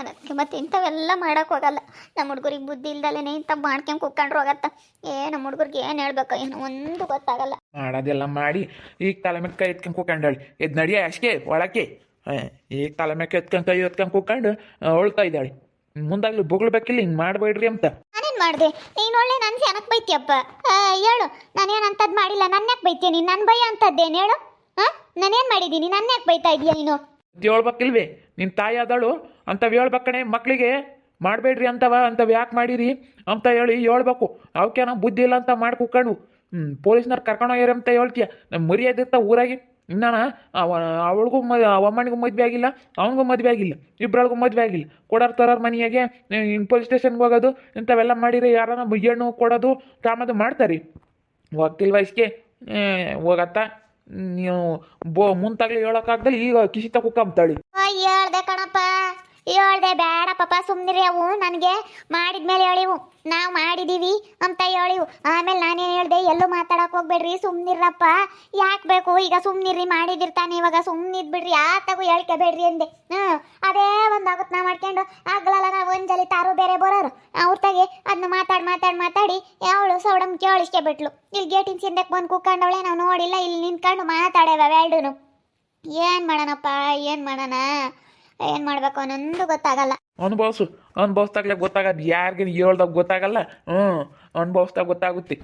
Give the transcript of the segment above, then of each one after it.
ನಾನು ಅದಕ್ಕೆ ಮತ್ತೆ ಇಂಥವೆಲ್ಲ ಮಾಡೋಕೆ ಹೋಗಲ್ಲ. ನಮ್ಮ ಹುಡುಗರಿಗೆ ಬುದ್ಧಿ ಇಲ್ದಲೇ ಇಂಥ ಮಾಡ್ಕೊಂಡು ಕುಕ್ಕೊಂಡ್ರು ಹೋಗತ್ತ. ಏ ನಮ್ಮ ಹುಡುಗರಿಗೆ ಏನು ಹೇಳ್ಬೇಕು? ಏನು ಒಂದು ಗೊತ್ತಾಗಲ್ಲ. ಮಾಡೋದೆಲ್ಲ ಮಾಡಿ ಈಗ ತಲೆ ಮೇಲೆ ಕೈ ಎತ್ಕೊಂಡು ಕೂಕೊಂಡಾಳಿ ಇದು ನಡಿಯ ಅಷ್ಟೇ ಒಳಕ್ಕೆ. ಈಗ ತಲೆ ಮೇಲೆ ಎತ್ಕೊಂಡು ಕೈ ಎತ್ಕೊಂಡು ಕುಕ್ಕೊಂಡು ಉಳ್ತಾ ಇದ್ದಾಳೆ. ಮುಂದಾಗ್ಲಿ ಬೊಗಳ್ಬೇಕಿಲ್ಲ ಹಿಂಗೆ ಮಾಡಬೇಡ್ರಿ ಅಂತ. ನಾನೇನು ಮಾಡಿದೆ? ನೀನು ಒಳ್ಳೆ ನನ್ನ ಏನಕ್ಕೆ ಬೈತಿಯಪ್ಪ. ಆ, ಹೇಳು. ನಾನೇನು ಅಂಥದ್ದು ಮಾಡಿಲ್ಲ ನನ್ನ ಯಾಕೆ ಬೈತೀಯ ನೀನು? ನನ್ನ ಭಯ ಅಂತದ್ದೇನು ಹೇಳು? ಹಾಂ? ನಾನೇನು ಮಾಡಿದ್ದೀನಿ? ನನ್ನ ಯಾಕೆ ಬೈತಾ ಇದೀಯ ನೀನು? ಹೇಳ್ಬೇಕಿಲ್ವೇ? ನಿನ್ನ ತಾಯಿ ಆದಳು ಅಂಥವು ಹೇಳ್ಬೇಕಣೆ ಮಕ್ಕಳಿಗೆ ಮಾಡಬೇಡ್ರಿ ಅಂತವ ಅಂಥವು ಯಾಕೆ ಮಾಡಿರಿ, ಅಂತ ಹೇಳಿ ಹೇಳ್ಬೇಕು. ಅವಕ್ಕೇನೋ ಬುದ್ಧಿ ಇಲ್ಲ ಅಂತ ಮಾಡಿ ಕೂಕೊಂಡು ಹ್ಞೂ ಪೊಲೀಸ್ನವ್ರು ಕರ್ಕೊಂಡು ಹೋಗ್ಯಾರ ಅಂತ ಹೇಳ್ತೀಯ? ನಮ್ಮ ಮರ್ಯಾದೆ ಊರಾಗಿ. ಇನ್ನಾನ, ಅವ, ಅವಳಿಗೂ ಮ ಅವಮ್ಮನಿಗೂ ಮದುವೆ ಆಗಿಲ್ಲ, ಅವನಿಗೂ ಮದುವೆ ಆಗಿಲ್ಲ ಇಬ್ಬರಳಿಗೂ ಮದುವೆ ಆಗಿಲ್ಲ. ಕೊಡೋರು ತರೋರ ಮನೆಯಾಗೆ ಪೊಲೀಸ್ ಸ್ಟೇಷನ್ಗೆ ಹೋಗೋದು, ಇಂಥವೆಲ್ಲ ಮಾಡಿರಿ ಯಾರನ್ನ ಹೆಣ್ಣು ಕೊಡೋದು, ತಾಮದು ಮಾಡ್ತಾರೆ. ಹೋಗ್ತಿಲ್ವ ವಯಸ್ಸಿಗೆ ಹೋಗತ್ತ? ನೀವು ಬೋ ಮುಂತಾಗ್ಲಿ ಹೇಳೋಕ್ಕಾಗ್ದಲ್ಲಿ ಈಗ ಕಿಶಿತ ಕುಕ್ಕಂತಾಳಿ ಹೇಳ್ದೆ ಕಣಪ್ಪ. ಹೇಳ್ದೆ ಬೇಡ ಪಾಪ ಸುಮ್ಮನಿರಿ ಅವು, ನನಗೆ ಮಾಡಿದ್ಮೇಲೆ ಹೇಳಿವು. ನಾವು ಮಾಡಿದೀವಿ ಅಂತ ಹೇಳಿವು. ಆಮೇಲೆ ನಾನೇನು ಹೇಳ್ದೆ, ಎಲ್ಲೂ ಮಾತಾಡಕ್ ಹೋಗ್ಬೇಡ್ರಿ ಸುಮ್ನಿರಪ್ಪ ಯಾಕೆ ಬೇಕು? ಈಗ ಸುಮ್ಮನಿರಿ ಮಾಡಿದಿರ್ತಾನೆ ಇವಾಗ ಸುಮ್ಮನಿದ್ಬಿಡ್ರಿ ಯಾತಗೂ ಹೇಳ್ಕೋಬೇಡ್ರಿ ಅಂದೆ. ಹ್ಞೂ ಅದೇ ಒಂದು ಆಗುತ್ತೆ ನಾ ಮಾಡ್ಕೊಂಡು, ಆಗ್ಲಲ್ಲ ನಾವು ಒಂದ್ಸಲಿ ತಾರು ಬೇರೆ ಬರೋರು. ಅವ್ರ ತಾಗೆ ಅದನ್ನ ಮಾತಾಡಿ ಮಾತಾಡಿ ಮಾತಾಡಿ, ಅವಳು ಸೌಡಮ್ ಕೇಳಿಸ್ಕೆ ಬಿಟ್ಲು ಇಲ್ಲಿ ಗೇಟಿನ ಸಿಂದಕ್ಕೆ ಬಂದು ಕೂತ್ಕೊಂಡವಳೆ, ನಾವು ನೋಡಿಲ್ಲ ನಿಂತ್ಕೊಂಡು ಮಾತಾಡ್ಯವ ವ್ಯಾಲ್ಡೂನು ಏನು ಮಾಡೋಣಪ್ಪ ಏನು ಮಾಡೋಣ ಏನು ಮಾಡ್ಬೇಕು ಅನ್ನೊಂದು ಗೊತ್ತಾಗಲ್ಲ. ಅನುಭವಿಸು ಅನುಭವಿಸ್ದಾಗ್ಲೇ ಗೊತ್ತಾಗದು ಯಾರಿಗೆ ಹೇಳ್ದಾಗ ಗೊತ್ತಾಗಲ್ಲ? ಹ್ಞೂ ಅನುಭವಿಸ್ದಾಗ ಗೊತ್ತಾಗುತ್ತೆ.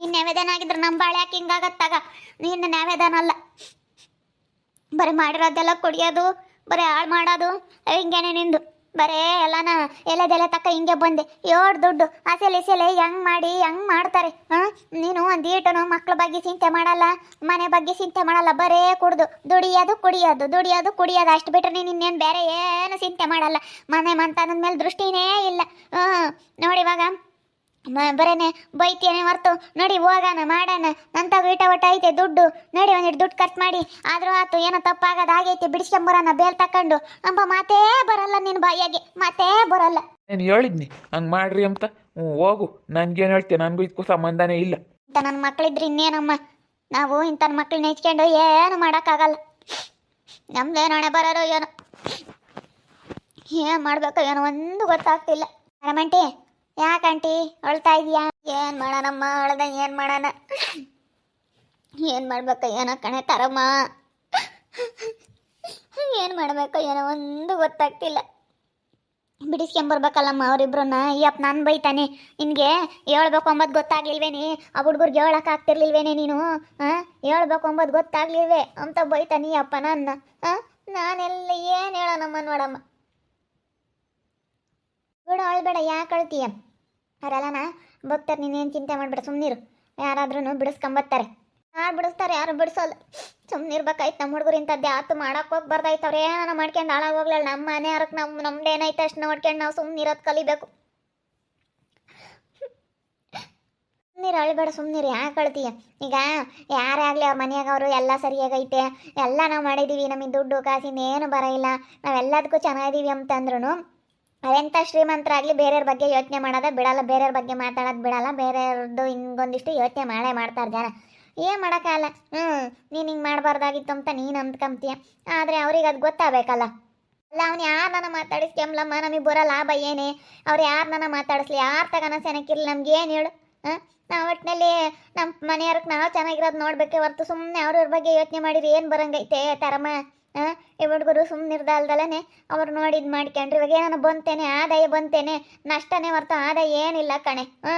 ನೀನು ನೆವೇದನ ಆಗಿದ್ರೆ ನಮ್ಮ ಬಾಳೆ ಯಾಕೆ ಹಿಂಗಾಗತ್ತಾಗ? ನೀನು ನೈವೇದ್ಯನ ಅಲ್ಲ. ಬರೀ ಮಾಡಿರೋದೆಲ್ಲ ಕುಡಿಯೋದು ಬರೀ ಹಾಳು ಮಾಡೋದು ಹಿಂಗೇನೆ ನಿಂದು. ಬರೇ ಎಲ್ಲಾನ ಎಲೆದೆಲೆ ತಕ್ಕ ಹಿಂಗೆ ಬಂದೆ. ಏಳು ದುಡ್ಡು, ಅಸೆಲೆ ಇಸೆಲೆ ಹೆಂಗ್ ಮಾಡಿ, ಹೆಂಗ್ ಮಾಡ್ತಾರೆ? ಹಾಂ ನೀನು ಒಂದು ಈಟನು ಮಕ್ಳ ಬಗ್ಗೆ ಚಿಂತೆ ಮಾಡಲ್ಲ, ಮನೆ ಬಗ್ಗೆ ಚಿಂತೆ ಮಾಡಲ್ಲ, ಬರೇ ಕುಡ್ದು. ದುಡಿಯೋದು ಕುಡಿಯೋದು ದುಡಿಯೋದು ಕುಡಿಯೋದು. ಅಷ್ಟು ಬಿಟ್ಟರೆ ನೀನು ಇನ್ನೇನು ಬೇರೆ ಏನು ಚಿಂತೆ ಮಾಡಲ್ಲ. ಮನೆ ಮಂತನದ ಮೇಲೆ ದೃಷ್ಟಿನೇ ಇಲ್ಲ. ಹ್ಞೂ ನೋಡಿ ಇವಾಗ. ಮ- ಬರೇನೆ ಬೈತೇನೆ ಹೊರ್ತು. ನಡಿ ಹೋಗೋಣ ಮಾಡೋಣ ನಂತ ಈಟ ಒಟ್ಟ ಐತೆ ದುಡ್ಡು. ನಡಿ ಒಂದಿಟ್ಟು ದುಡ್ಡು ಖರ್ಚು ಮಾಡಿ. ಆದರೂ ಆತು ಏನೋ ತಪ್ಪಾಗದ ಆಗೈತೆ ಬಿಡಿಸ್ಕೊಂಬರೋಣ ಬೇಲ್ ತಕೊಂಡು. ಅಂಬ ಮಾತೇ ಬರಲ್ಲ ನಿನ್ನ ಬಾಯಿಗೆ ಮಾತೇ ಬರಲ್ಲ. ನಾನು ಹೇಳಿದ್ನಿ ಹಂಗೆ ಮಾಡ್ರಿ ಅಂತ. ಹ್ಞೂ ಹೋಗು. ನನಗೇನು ಹೇಳ್ತೀನಿ ನನಗೂ ಇದಕ್ಕೂ ಸಂಬಂಧನೇ ಇಲ್ಲ. ಅಂತ ನನ್ನ ಮಕ್ಕಳಿದ್ರೆ ಇನ್ನೇನಮ್ಮ? ನಾವು ಇಂಥ ಮಕ್ಕಳನ್ನ ಹೆಚ್ಕೊಂಡು ಏನು ಮಾಡೋಕ್ಕಾಗಲ್ಲ. ನಮ್ದೇನು ಹಣೆ ಬರೋರು ಏನೋ. ಏನು ಮಾಡ್ಬೇಕು ಏನೋ ಒಂದು ಗೊತ್ತಾಗ್ತಿಲ್ಲ. ರಮಂಟಿ ಯಾಕಂಟಿ ಅಳ್ತಾ ಇದೀಯಾ? ಏನು ಮಾಡೋಣಮ್ಮ ಅಳ್ದ, ಏನು ಮಾಡೋಣ? ಏನು ಮಾಡ್ಬೇಕು ಏನೋ ಕಣೆ ತರಮ್ಮ. ಏನು ಮಾಡಬೇಕು ಏನೋ ಒಂದು ಗೊತ್ತಾಗ್ತಿಲ್ಲ. ಬಿಡಿಸ್ಕೊಂಬರ್ಬೇಕಲ್ಲಮ್ಮ ಅವರಿಬ್ರನ್ನ. ಅಯ್ಯಪ್ಪ ನಾನು ಬೈತಾನೆ. ನಿನಗೆ ಹೇಳ್ಬೇಕು ಅಂಬದು ಗೊತ್ತಾಗ್ಲಿಲ್ವೇನೆ? ಆ ಹುಡುಗರ್ಗೆ ಹೇಳಕ್ ಆಗ್ತಿರ್ಲಿಲ್ವೇನೆ ನೀನು? ಹಾಂ ಹೇಳ್ಬೇಕು ಅಂಬದು ಗೊತ್ತಾಗ್ಲಿಲ್ವೇ? ಅಂತ ಬೈತಾನೆ ಅಪ್ಪ ನನ್ನ ಹಾಂ ನಾನೆಲ್ಲ ಏನು ಹೇಳೋಣಮ್ಮ ನೋಡಮ್ಮ? ಬಿಡು ಅಳ್ಬೇಡ ಯಾಕೆ ಅಳ್ತೀಯ? ಅವರೆಲ್ಲನ ಭಕ್ತರು ನೀನೇನು ಚಿಂತೆ ಮಾಡಬೇಡ ಸುಮ್ಮನಿರು ಯಾರಾದ್ರೂ ಬಿಡಿಸ್ಕೊಂಬತ್ತಾರೆ. ಯಾರು ಬಿಡಿಸ್ತಾರೆ, ಯಾರು ಬಿಡಿಸೋಲ್ಲ. ಸುಮ್ಮನಿರ್ಬೇಕಾಯ್ತು ನಮ್ಮ ಹುಡುಗರು ಇಂಥದ್ದು ಯಾತು ಮಾಡಕ್ಕೆ ಹೋಗ್ಬಾರ್ದಾಯ್ತು. ಅವ್ರು ಏನೋ ಮಾಡ್ಕೊಂಡು ಹಾಳಾಗೋಗ್ಲಲ್ಲ ನಮ್ಮ ಮನೆ ಯಾರಕ್ಕೆ ನಮ್ಮ ನಮ್ದು ಏನಾಯ್ತು ಅಷ್ಟು ನೋಡ್ಕೊಂಡು ನಾವು ಸುಮ್ಮನಿರೋದು ಕಲಿಬೇಕು. ಸುಮ್ಮನಿರು ಅಳ್ಬೇಡ ಸುಮ್ಮನಿರು ಯಾಕೆ ಅಳ್ತೀಯ? ಈಗ ಯಾರೇ ಆಗಲಿ ಅವ್ರ ಮನೆಯಾಗ ಅವರು ಎಲ್ಲ ಸರಿಯಾಗೈತೆ ಎಲ್ಲ ನಾವು ಮಾಡಿದ್ದೀವಿ, ನಮಗೆ ದುಡ್ಡು ಕಾಸಿನ ಏನು ಬರ ಇಲ್ಲ. ನಾವೆಲ್ಲದಕ್ಕೂ ಚೆನ್ನಾಗಿದ್ದೀವಿ ಅಂತಂದ್ರೂ ಅವೆಂಥ ಶ್ರೀಮಂತರಾಗಲಿ ಬೇರೆಯವ್ರ ಬಗ್ಗೆ ಯೋಚನೆ ಮಾಡೋದ, ಬಿಡಲ್ಲ, ಬೇರೆಯವ್ರ ಬಗ್ಗೆ ಮಾತಾಡೋದು ಬಿಡಲ್ಲ ಬೇರೆಯವ್ರದ್ದು ಹಿಂಗೊಂದಿಷ್ಟು ಯೋಚನೆ ಮಾಡೇ ಮಾಡ್ತಾರೆ ಜನ. ಏನು ಮಾಡೋಕ್ಕಾಗಲ್ಲ? ಹ್ಞೂ ನೀನು ಹಿಂಗೆ ಮಾಡಬಾರ್ದಾಗಿತ್ತು ಅಂತ ನೀನು ಅಂದ್ಕೊಂತೀಯ ಆದರೆ ಅವ್ರಿಗೆ ಅದು ಗೊತ್ತಾಗಬೇಕಲ್ಲ. ಅಲ್ಲ, ಅವ್ನು ಮಾತಾಡಿಸ್ ಮಾತಾಡಿಸ್ಕೊಂಬ್ಲಮ್ಮ ನಮಗೆ ಬರೋ ಲಾಭ ಏನೇ? ಅವ್ರು ನನ್ನ ಮಾತಾಡಿಸ್ಲಿ? ಯಾರು ತಗೋಣ ಸೆನಕ್ಕಿರಲಿ ನಮ್ಗೆ ಏನು ಹೇಳು? ಹಾಂ? ನಾವು ಒಟ್ಟಿನಲ್ಲಿ ನಮ್ಮ ಮನೆಯವ್ರಿಗೆ ನಾವು ಚೆನ್ನಾಗಿರೋದು ನೋಡ್ಬೇಕೆ ಹೊರ್ತು ಸುಮ್ಮನೆ ಅವ್ರವ್ರ ಬಗ್ಗೆ ಯೋಚನೆ ಮಾಡಿರಿ ಏನು ಬರಂಗೈತೆ ತರಮ್ಮ ಹಾಂ? ಈ ಹುಡುಗರು ಇರ್ದಲ್ದಲ್ಲೇ ಅವ್ರು ನೋಡಿ ಇದು ಮಾಡ್ಕೊಂಡ್ರಿ. ಇವಾಗ ಏನಾನ ಬಂತೇನೆ, ಆದಾಯ ಬಂತೇನೆ, ನಷ್ಟನೇ ಹೊರ್ತು ಆದಾಯ ಏನಿಲ್ಲ ಕಣೆ. ಹ್ಞೂ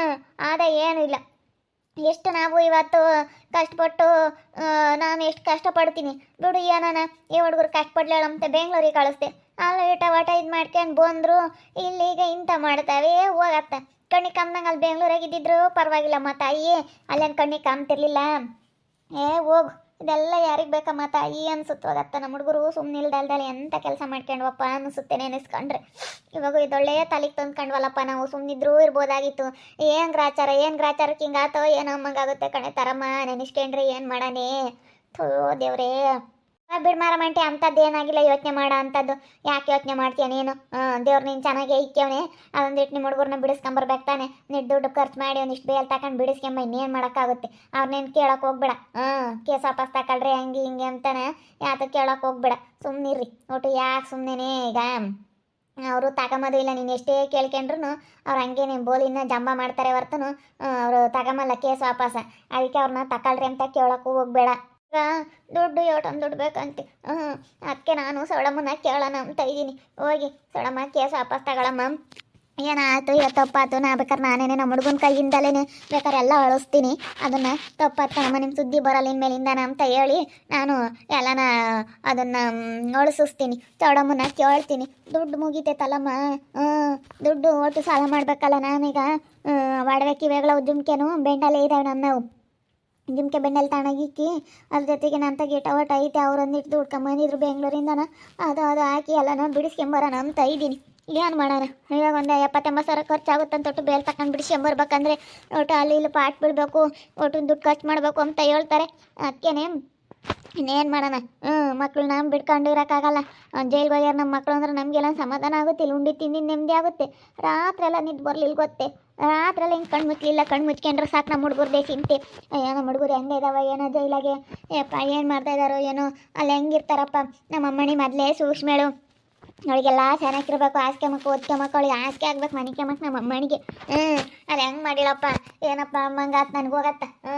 ಆದಾಯ ಇಲ್ಲ. ಎಷ್ಟು ನಾವು ಇವತ್ತು ಕಷ್ಟಪಟ್ಟು ನಾನು ಎಷ್ಟು ಕಷ್ಟಪಡ್ತೀನಿ. ಬಿಡು ಏನಾನ ಈ ಹುಡುಗರು, ಕಷ್ಟಪಡ್ಲೇಳ ಅಂತ ಬೆಂಗಳೂರಿಗೆ ಕಳಿಸ್ದೆ. ಅಲ್ಲಿ ಊಟ ಒಟ ಇದು ಮಾಡ್ಕೊಂಡು ಬಂದರು. ಇಲ್ಲಿಗ ಇಂಥ ಮಾಡ್ತಾವೆ, ಹೋಗತ್ತ. ಕಣ್ಣಿ ಕಮ್ದಂಗೆ ಅಲ್ಲಿ ಬೆಂಗಳೂರಾಗ ಇದ್ದಿದ್ರು ಪರವಾಗಿಲ್ಲಮ್ಮ ಅಲ್ಲೇನು ಕಣ್ಣಿ ಕಾಮ್ತಿರ್ಲಿಲ್ಲ? ಏ ಹೋಗು. ಇದೆಲ್ಲ ಯಾರಿಗೆ ಬೇಕಮ್ಮ ತಾಯಿ ಅನ್ಸುತ್ತೆ ಹೋಗತ್ತ ನಮ್ಮ ಹುಡುಗರು ಸುಮ್ಮನೆ ಇಲ್ದಲ್ದಲ್ಲಿ ಎಂಥ ಕೆಲಸ ಮಾಡ್ಕೊಂಡ್ವಪ್ಪ ಅನಿಸುತ್ತೆ ನೆನೆಸ್ಕೊಂಡ್ರೆ. ಇವಾಗ ಇದೊಳ್ಳೆ ತಲೆಗೆ ತಂದ್ಕೊಂಡ್ವಲ್ಲಪ್ಪ ನಾವು. ಸುಮ್ಮನಿದ್ರೂ ಇರ್ಬೋದಾಗಿತ್ತು. ಏನು ಗ್ರಾಚಾರ, ಏನು ಗ್ರಾಚಾರಕ್ಕೆ ಹಿಂಗಾತೋ ಏನೋ ಅಮ್ಮಂಗಾಗುತ್ತೆ ಕಣೆ. ತರಮ್ಮ ನೆನೆಸ್ಕೊಂಡ್ರೆ ಏನು ಮಾಡಾನೆ ಥೋ ದೇವ್ರೇ. ಬಿಡ್ ಮಾರಮಂಟಿ ಅಂಥದ್ದು ಏನಾಗಿಲ್ಲ, ಯೋಚನೆ ಮಾಡೋ, ಅಂಥದ್ದು. ಯಾಕೆ ಯೋಚನೆ ಮಾಡ್ತೀಯ ನೀನು? ದೇವ್ರು ನೀನು ಚೆನ್ನಾಗೇ ಇಕ್ಕವನೆ ಅದೊಂದಿಟ್ಟು ನಿಮ್ಮ ಹುಡುಗರನ್ನ ಬಿಡಿಸ್ಕೊಂಬರ್ಬೇಕು ತಾನೆ. ನೀನು ದುಡ್ಡು ಖರ್ಚು ಮಾಡಿ ಒಂದಿಷ್ಟು ಬೇಲ್ ತಗೊಂಡು ಬಿಡಿಸ್ಕೊಂಬ, ಇನ್ನೇನು ಮಾಡೋಕ್ಕಾಗುತ್ತೆ? ಅವ್ರನ್ನೇನು ಕೇಳೋಕೆ ಹೋಗ್ಬೇಡ. ಹಾಂ ಕೇಸ್ ವಾಪಸ್ ತಗೊಳ್ರಿ ಹಂಗೆ ಹಿಂಗೆ ಅಂತಾನೆ. ಯಾತಕ್ಕೆ ಕೇಳೋಕೆ ಹೋಗ್ಬೇಡ. ಸುಮ್ಮನಿರ್ರಿ ಒಟ್ಟು ಯಾಕೆ ಸುಮ್ಮನೆ ಈಗ? ಅವರು ತಗೊಂಬೋದು ಇಲ್ಲ, ನೀನು ಎಷ್ಟೇ ಕೇಳ್ಕೊಂಡ್ರು ಅವ್ರು ಹಂಗೇನೆ ಬೋಲಿನ ಜಂಬ ಮಾಡ್ತಾರೆ ಹೊರ್ತನು ಅವರು ತಗೊಂಬಲ್ಲ ಕೇಸ್ ವಾಪಸ್. ಅದಕ್ಕೆ ಅವ್ರನ್ನ ತಗೊಳ್ರಿ ಅಂತ ಕೇಳೋಕ್ಕೂ ಹೋಗ್ಬೇಡ. ದುಡ್ಡು ಯೋಟೊಂದು ದುಡ್ಡು ಬೇಕಂತೆ. ಹ್ಞೂ ಅದಕ್ಕೆ ನಾನು ಸೊಳಮ್ಮನ ಕೇಳೋಣ ಅಂತ ಇದ್ದೀನಿ. ಹೋಗಿ ಸೊಳಮ್ಮ ಕೇಸ್ ವಾಪಸ್ ತಗೊಳಮ್ಮ. ಏನಾಯ್ತು ಇಲ್ಲ ತಪ್ಪಾಯ್ತು? ನಾ ಬೇಕಾದ್ರೆ ನಾನೇನೆ ನಮ್ಮ ಹುಡುಗನ ಕೈಯಿಂದಲೇ ಬೇಕಾದ್ರೆ ಎಲ್ಲ ಅಳಿಸ್ತೀನಿ. ಅದನ್ನು ತಪ್ಪಾಯ್ತು ಕಣಮ್ಮ ನಿಮ್ಮ ಸುದ್ದಿ ಬರಲ್ಲ ಇನ್ಮೇಲಿಂದ ಅಂತ ಹೇಳಿ ನಾನು ಎಲ್ಲನ ಅದನ್ನು ಅಳಿಸಿಸ್ತೀನಿ. ಚೌಡಮ್ಮನ ಕೇಳ್ತೀನಿ. ದುಡ್ಡು ಮುಗಿತೈತಲ್ಲಮ್ಮ. ಹ್ಞೂ ದುಡ್ಡು ಒಟ್ಟು ಸಾಲ ಮಾಡಬೇಕಲ್ಲ ನಾನೀಗ. ಒಡವೆ ಕಿವೆಗಳ ಜುಮ್ಕೆನು ಬೆಂಡಲ್ಲೇ ಇದ್ದಾವೆ ನನ್ನವು ಜುಮ್ಕೆ ಬೆಣ್ಣೆಲ್ ತಣ್ಣಗಿಕ್ಕಿ ಅದ್ರ ಜೊತೆಗೆ ನನ್ನ ಗೇಟ್ ಔಟ್ ಐತೆ ಅವ್ರೊಂದಿಟ್ಟು ದುಡ್ಕೊಂಬಂದಿದ್ರು ಬೆಂಗಳೂರಿಂದನ. ಅದು ಅದು ಹಾಕಿ ಎಲ್ಲನ ಬಿಡಿಸ್ಕೊಂಬರೋಣ ಅಂತ ಇದ್ದೀನಿ. ಏನು ಮಾಡೋಣ? ಇವಾಗ ಒಂದು ಎಪ್ಪತ್ತೆಂಬತ್ತು ಸಾವಿರ ಖರ್ಚಾಗುತ್ತಂತ ಒಟ್ಟು ಬೇಲ್ ತಕೊಂಡು ಬಿಡಿಸ್ಕೊಂಬರ್ಬೇಕಂದ್ರೆ, ಒಟ್ಟು ಅಲ್ಲಿ ಇಲ್ಲಿ ಪಾಟ್ ಬಿಡಬೇಕು ಒಟ್ಟು ದುಡ್ಡು ಖರ್ಚು ಮಾಡಬೇಕು ಅಂತ ಹೇಳ್ತಾರೆ. ಅದಕ್ಕೇನೆ ಇನ್ನೇನು ಮಾಡೋಣ? ಹ್ಞೂ ಮಕ್ಕಳು ನಮ್ಮ ಬಿಡ್ಕೊಂಡು ಇರೋಕ್ಕಾಗಲ್ಲ ಜೈಲ್ಗೆ ಹೋಗ್ಯಾರ ನಮ್ಮ ಮಕ್ಕಳು ಅಂದ್ರೆ ನಮಗೆಲ್ಲ ಸಮಾಧಾನ ಆಗುತ್ತೆ, ಇಲ್ಲಿ ಉಂಡಿ ತಿಂದು ನೆಮ್ಮದಿ ಆಗುತ್ತೆ. ರಾತ್ರಿ ಎಲ್ಲ ನಿದ್ದು ಬರಲಿಲ್ಲ ಗೊತ್ತೆ? ರಾತ್ರಿ ಎಲ್ಲ ಹಿಂಗೆ ಕಣ್ಣು ಮುಚ್ಚಲಿಲ್ಲ ಕಣ್ಣು ಮುಚ್ಕೊಂಡ್ರೆ ಸಾಕು ನಮ್ಮ ಹುಡುಗರ್ದೇ ಚಿಂತೆ ಅಯ್ಯೋ ನಮ್ಮ ಹುಡುಗರು ಹೆಂಗೆ ಇದಾವ, ಏನೋ ಜೈಲಾಗೆ. ಏಪ್ಪ ಏನು ಮಾಡ್ತಾ ಇದ್ದಾರೋ ಏನೋ. ಅಲ್ಲಿ ಹೆಂಗಿರ್ತಾರಪ್ಪ ನಮ್ಮ ಅಮ್ಮಣಿ ಮೊದಲೇ ಸೂಕ್ಷ್ಮೇಳು. ಅವಳಿಗೆಲ್ಲ ಚೆನ್ನಾಗಿರ್ಬೇಕು ಆಸ್ಕೆ ಮಕ್ಕಳು ಓದ್ಕೆ ಮಕ್ಕಳು ಆಸ್ಕೆ ಆಗ್ಬೇಕು ಮನೆ ಕೆಮ್ಮಕ್ಕೆ ನಮ್ಮ ಅಮ್ಮನಿಗೆ ಹ್ಞೂ ಅದು ಹೆಂಗೆ ಮಾಡಿಳಪ್ಪ ಏನಪ್ಪ ಅಮ್ಮಂಗಾತ್ ನನಗೆ ಹೋಗತ್ತ? ಹ್ಞೂ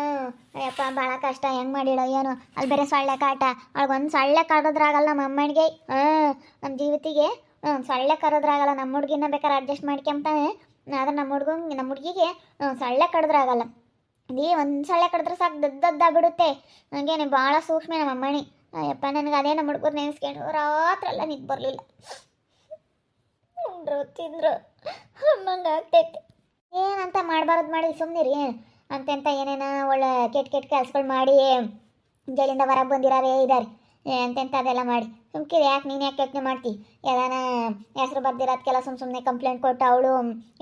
ಅಯ್ಯಪ್ಪ ಭಾಳ ಕಷ್ಟ. ಹೆಂಗೆ ಮಾಡಿಳೋ ಏನೋ? ಅಲ್ಲಿ ಬೇರೆ ಸೊಳ್ಳೆ ಕಾಟ. ಅವಳಿಗೊಂದು ಸೊಳ್ಳೆ ಕಾಡೋದ್ರಾಗಲ್ಲ ನಮ್ಮ ಅಮ್ಮನಿಗೆ. ಹ್ಞೂ ನಮ್ಮ ಜೀವಿತಿಗೆ. ಹ್ಞೂ ಸೊಳ್ಳೆ ಕರೋದ್ರಾಗಲ್ಲ. ನಮ್ಮ ಹುಡುಗಿನ ಬೇಕಾದ್ರೆ ಅಡ್ಜಸ್ಟ್ ಮಾಡ್ಕೊಂತಾನೆ ಆದ್ರೆ ನಮ್ಮ ಹುಡುಗ ನಮ್ಮ ಹುಡುಗಿಗೆ ಸೊಳ್ಳೆ ಕಡಿದ್ರಾಗಲ್ಲ ನೀ ಒಂದು ಸೊಳ್ಳೆ ಕಡಿದ್ರೆ ಸಾಕು ದದ್ದದ್ದ ಬಿಡುತ್ತೆ. ಹಂಗೇನೆ ಭಾಳ ಸೂಕ್ಷ್ಮ ನಮ್ಮ ಅಮ್ಮಣಿ ಅಯ್ಯಪ್ಪ, ನನಗೆ ಅದೇ ನಮ್ಮ ಹುಡುಗರು ನೆನೆಸ್ಕೊಂಡು ರಾತ್ರಿ ಎಲ್ಲ ನಿದ್ದು ಬರಲಿಲ್ಲ. ತಿಂದ್ರು. ಅಮ್ಮಂಗೆ ಆಗ್ತೈತೆ. ಏನಂತ ಮಾಡಬಾರ್ದು ಮಾಡಿ ಸುಮ್ಮನಿರಿ ಅಂತಂತ ಏನೇನ ಒಳ್ಳೆ ಕೆಟ್ಟ ಕೆಟ್ಟ ಕೆಲಸಗಳು ಮಾಡಿ, ಜೈಲಿಂದ ಹೊರಗೆ ಬಂದಿರೋರೇ ಇದ್ದಾರೆ ಅಂತೆಂತ ಅದೆಲ್ಲ ಮಾಡಿ. ಸುಮ್ಕಿರಿ, ಯಾಕೆ ನೀನು ಯಾಕೆ ಯೋಚನೆ ಮಾಡ್ತಿ? ಯಾವ್ದಾನ ಹೆಸರು ಬರ್ದಿರೋದಕ್ಕೆಲ್ಲ ಸುಮ್ಮ ಸುಮ್ಮನೆ ಕಂಪ್ಲೇಂಟ್ ಕೊಟ್ಟು ಅವಳು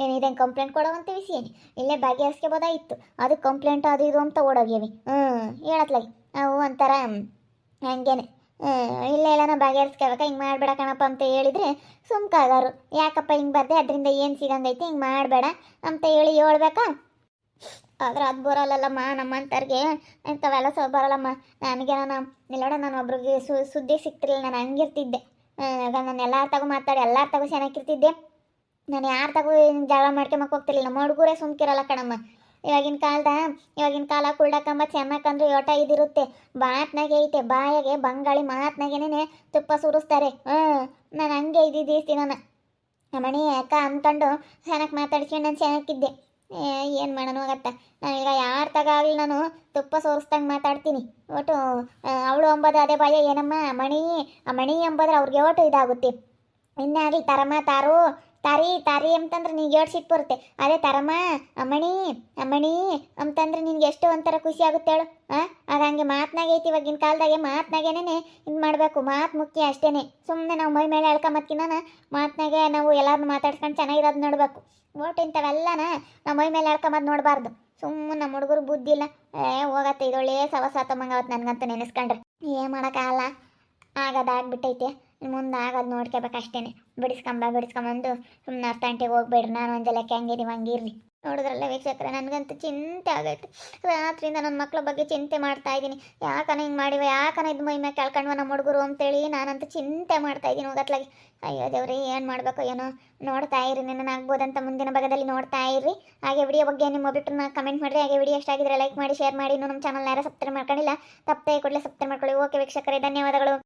ಏನಿದೆ ಕಂಪ್ಲೇಂಟ್ ಕೊಡೋವಂತ ವಿಷಯ ಇಲ್ಲೇ ಬಗೆಹರಿಸ್ಕೋಬೋದಾಗಿತ್ತು ಅದು ಕಂಪ್ಲೇಂಟ್ ಅದು ಇದು ಅಂತ ಓಡೋಗ್ಯವಿ. ಹ್ಞೂ ಹೇಳತ್ಲಾಗಿ. ಅವು ಒಂಥರ ಹಂಗೇನೆ. ಇಲ್ಲ ಎಲ್ಲನ ಬಗೆಹರಿಸ್ಕೋಬೇಕ ಹಿಂಗೆ ಮಾಡಬೇಡ ಕಣಪ್ಪ ಅಂತ ಹೇಳಿದ್ರೆ ಸುಮ್ಕಾಗಾರು. ಯಾಕಪ್ಪ ಹಿಂಗೆ ಬರ್ದೆ? ಅದರಿಂದ ಏನು ಸಿಗಂಗೈತಿ? ಹಿಂಗೆ ಮಾಡಬೇಡ ಅಂತ ಹೇಳಿ ಹೇಳ್ಬೇಕಾ? ಆದ್ರೆ ಅದು ಬರಲ್ಲಲ್ಲಮ್ಮ ನಮ್ಮಂತರ್ಗೆ ಇಂಥವೆಲ್ಲ ಸ್ವಲ್ಪ ಬರಲ್ಲಮ್ಮ. ನನಗೆ ನಾನು ನಿಲ್ಲೋಡ ನಾನು ಒಬ್ರಿಗೆ ಸು, ಸುದ್ದಿ ಸಿಗ್ತಿರ್ಲಿಲ್ಲ ನಾನು ಹಂಗಿರ್ತಿದ್ದೆ. ನಾನು ಎಲ್ಲಾರ ತಗೋ ಮಾತಾಡಿ, ಎಲ್ಲಾರ ತಗೋ ಚೆನ್ನಾಗಿರ್ತಿದ್ದೆ ನಾನು ಯಾರ ತಗೋ ಜಗಳ ಮಾಡ್ಕೊಂಬಕ್ಕೆ ಹೋಗ್ತಿರ್ಲಿಲ್ಲ. ನಮ್ಮ ಹುಡುಗರೇ ಸುಮ್ಕಿರಲ್ಲ ಕಣಮ್ಮ. ಇವಾಗಿನ ಕಾಲದ, ಇವಾಗಿನ ಕಾಲ ಕುಳ್ಳಕಂಬ ಚೆನ್ನಕ್ಕಂದ್ರೆ ಯೋಟ ಇದಿರುತ್ತೆ. ಬಾತ್ನಾಗೆ ಐತೆ, ಬಾಯಾಗೆ ಬಂಗಾಳಿ ಮಾತ್ನಾಗೇನೆ ತುಪ್ಪ ಸುರಿಸ್ತಾರೆ. ಹ್ಞೂ ನಾನು ಹಂಗೆ ಇದ್ದಿದ್ದೀಸ್ತಿ ನಾನು ಮಣಿ ಅಕ್ಕ ಅಂದ್ಕೊಂಡು ಚೆನ್ನಾಗಿ ಮಾತಾಡ್ಕೊಂಡು ನಾನು ಚೆನ್ನಾಗಿದ್ದೆ ಏನು ಮಾಡೋಣ ಹೋಗತ್ತ ನಾನೀಗ ಯಾರ ತಗಾಗಲಿ ನಾನು ತುಪ್ಪ ಸೋರಿಸ್ದಂಗೆ ಮಾತಾಡ್ತೀನಿ. ಒಟ್ಟು ಅವಳು ಅಂಬೋದು ಅದೇ ಭಯ ಏನಮ್ಮ? ಮಣಿ, ಆ ಮಣಿ ಅಂಬೋದ್ರೆ ಅವ್ರಿಗೆ ಒಟ್ಟು ಇದಾಗುತ್ತೆ. ಇನ್ನಾಗಲಿ ತರಮ್ಮ ತಾರು ತಾರಿ ತಾರಿ ಅಂತಂದ್ರೆ ನಿನ್ಗೆ ಎರಡು ಸಿಟ್ಟು ಬರುತ್ತೆ. ಅದೇ ತರಮ್ಮ, ಅಮ್ಮಣಿ ಅಮ್ಮಣಿ ಅಂತಂದ್ರೆ ನಿನ್ಗೆ ಎಷ್ಟು ಒಂಥರ ಖುಷಿ ಆಗುತ್ತೆ ಹೇಳು. ಹಾಂ ಆಗ ಹಂಗೆ ಮಾತನಾಗೈತಿ ಇವಾಗಿನ ಕಾಲದಾಗೆ ಮಾತನಾಗೇನೆ ಇದು ಮಾಡಬೇಕು. ಮಾತು ಮುಖ್ಯ ಅಷ್ಟೇನೆ. ಸುಮ್ಮನೆ ನಾವು ಮೈ ಮೇಲೆ ಎಳ್ಕೊಂಬತ್ಕಿನ ಮಾತನಾಗೆ ನಾವು ಎಲ್ಲರನ್ನೂ ಮಾತಾಡ್ಸ್ಕೊಂಡು ಚೆನ್ನಾಗಿರೋದು ನೋಡಬೇಕು. ಓಟ್ ಇಂಥವೆಲ್ಲನ ನಾವು ಮೈ ಮೇಲೆ ಹೇಳ್ಕೊಂಬದು ನೋಡಬಾರ್ದು. ಸುಮ್ಮನೆ ನಮ್ಮ ಹುಡುಗರು ಬುದ್ಧಿ ಇಲ್ಲ. ಏ, ಹೋಗತ್ತೆ ಇದೊಳ್ಳೆ ಸವಸಾತಮ್ಮಂಗೆ ಅವತ್ತು ನನಗಂತೂ ನೆನೆಸ್ಕೊಂಡ್ರೆ. ಏನು ಮಾಡೋಕ್ಕಾಗಲ್ಲ. ಆಗೋದಾಗ್ಬಿಟ್ಟೈತೆ ಮುಂದೆ ಆಗೋದು ನೋಡ್ಕೋಬೇಕು ಅಷ್ಟೇ ಬಿಡಿಸ್ಕೊಂಬ, ಬಿಡಿಸ್ಕೊಂಬಂದು ಸುಮ್ಮನೆ ಅರ್ಥ ಗಂಟೆಗೆ ಹೋಗ್ಬೇಡ್ರಿ, ನಾನು ಒಂದು ಜಲಕ್ಕೆ ಹಂಗಿರಿ ಹಂಗಿರ್ರಿ ನೋಡಿದ್ರಲ್ಲ ವೀಕ್ಷಕರೇ, ನನಗಂತೂ ಚಿಂತೆ ಆಗೈತೆ. ರಾತ್ರಿಯಿಂದ ನನ್ನ ಮಕ್ಕಳ ಬಗ್ಗೆ ಚಿಂತೆ ಮಾಡ್ತಾ ಇದ್ದೀನಿ. ಯಾಕನ ಹಿಂಗೆ ಮಾಡಿವ, ಯಾಕನ ಇದು ಮೈ ಮೇಲೆ ಕೇಳ್ಕೊಂಡ್ವ ನಮ್ಮ ಹುಡುಗರು ಅಂತೇಳಿ ನಾನಂತೂ ಚಿಂತೆ ಮಾಡ್ತಾ ಇದ್ದೀನಿ ಹೋಗತ್ಲಾಗಿ. ಅಯ್ಯೋ ದೇವ್ರಿ, ಏನು ಮಾಡಬೇಕು, ಏನೋ ನೋಡ್ತಾ ಇರಿ ನನ್ನ ಆಗ್ಬೋದಂತ ಮುಂದಿನ ಭಾಗದಲ್ಲಿ ನೋಡ್ತಾ ಇರಿ. ಹಾಗೆ ವಿಡಿಯೋ ಬಗ್ಗೆ ನಿಮ್ಮ ಒಬ್ಬಿಟ್ರನ್ನ ಕಮೆಂಟ್ ಮಾಡಿರಿ. ಹಾಗೆ ವಿಡಿಯೋ ಎಷ್ಟಾಗಿದ್ರೆ ಲೈಕ್ ಮಾಡಿ, ಶೇರ್ ಮಾಡಿ. ಇನ್ನೂ ನಮ್ಮ ಚಾನಲ್ ಯಾರು ಸಬ್ಸ್ಕ್ರೈಬ್ ಮಾಡ್ಕೊಂಡಿಲ್ಲ ತಪ್ಪೇ ಕೂಡಲೇ ಸಬ್ಸ್ಕ್ರೈಬ್ ಮಾಡ್ಕೊಳ್ಳಿ. ಓಕೆ ವೀಕ್ಷಕರೇ, ಧನ್ಯವಾದಗಳು.